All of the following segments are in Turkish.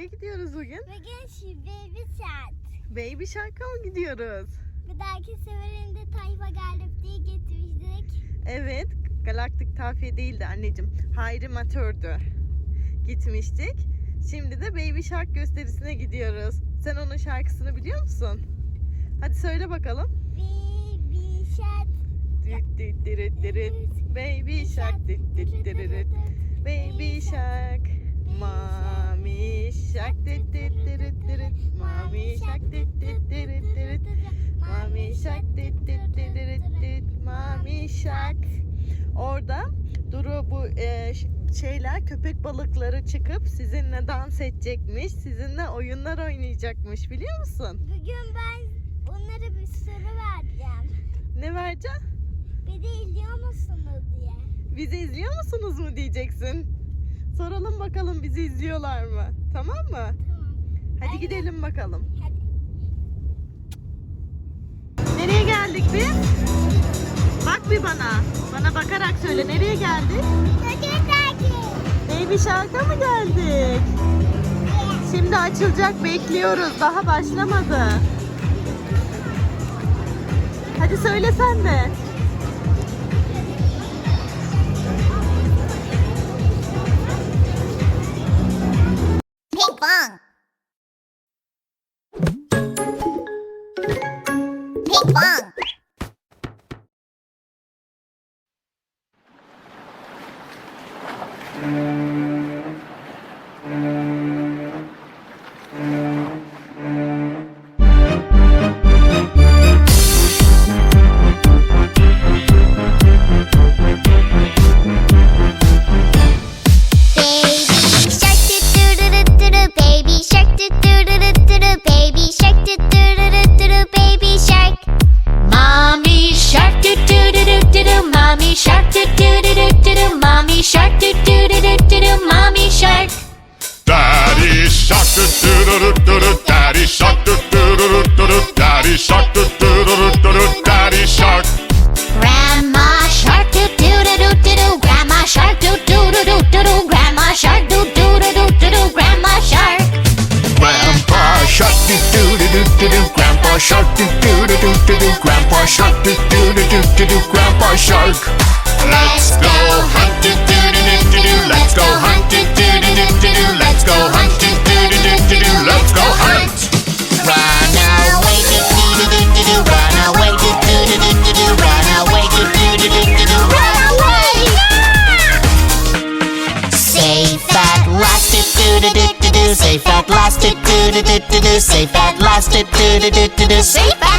Nereye gidiyoruz bugün? Bugün şu baby chat. Baby Shark'a mı gidiyoruz? Bir dahaki seferinde Tayfa Galip diye getirmiştik. Evet. Galaktik Tafiye değildi anneciğim. Hayri Matördü. Gitmiştik. Şimdi de Baby Shark gösterisine gidiyoruz. Sen onun şarkısını biliyor musun? Hadi söyle bakalım. Baby chat. Düt düt dürüt dürüt. Baby Shark düt düt dürüt. Baby Shark. Mami Shark düt düt dürüt dürüt. Mami Shark düt düt dürüt dürüt. Mami Shark düt düt dürüt dürüt. Mami Shark. Orada Duru bu e, şeyler köpek balıkları çıkıp sizinle dans edecekmiş. Sizinle oyunlar oynayacakmış biliyor musun? Bugün ben onlara bir soru vereceğim. Ne vereceğim? Bir de izliyor musunuz diye. Bizi izliyor musunuz mu diyeceksin. Soralım bakalım bizi izliyorlar mı? Tamam mı? Tamam. Hadi Aynen. gidelim bakalım. Hadi. Nereye geldik biz? Bak bir bana. Bana bakarak söyle nereye geldik? Baby Shark'a mı geldik? Şimdi açılacak bekliyoruz. Daha başlamadı. Hadi söyle sen de. 棒！Shark do do do do do Daddy shark Grandma shark do do do do do do grandma shark do do do do do do grandma shark do do do do do do grandma shark Grandpa shark do do do do do do Grandpa shark do do do do do do Grandpa shark do do do do do do Grandpa shark Let's go hunt do do do do do Let's go hunt do do do do do Let's go hunt safe at last do do do do do safe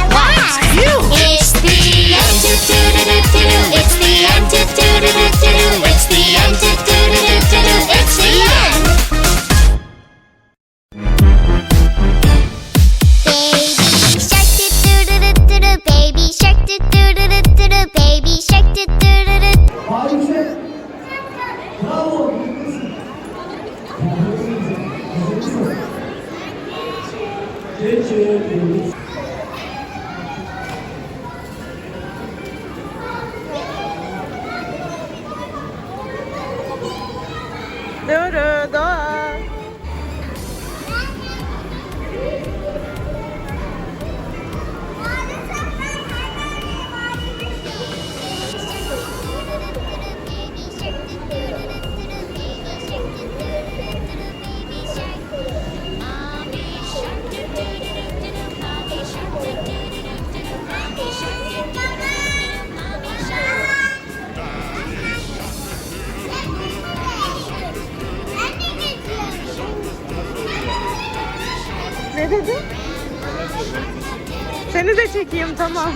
Amén. Ne dedin? Seni de çekeyim tamam.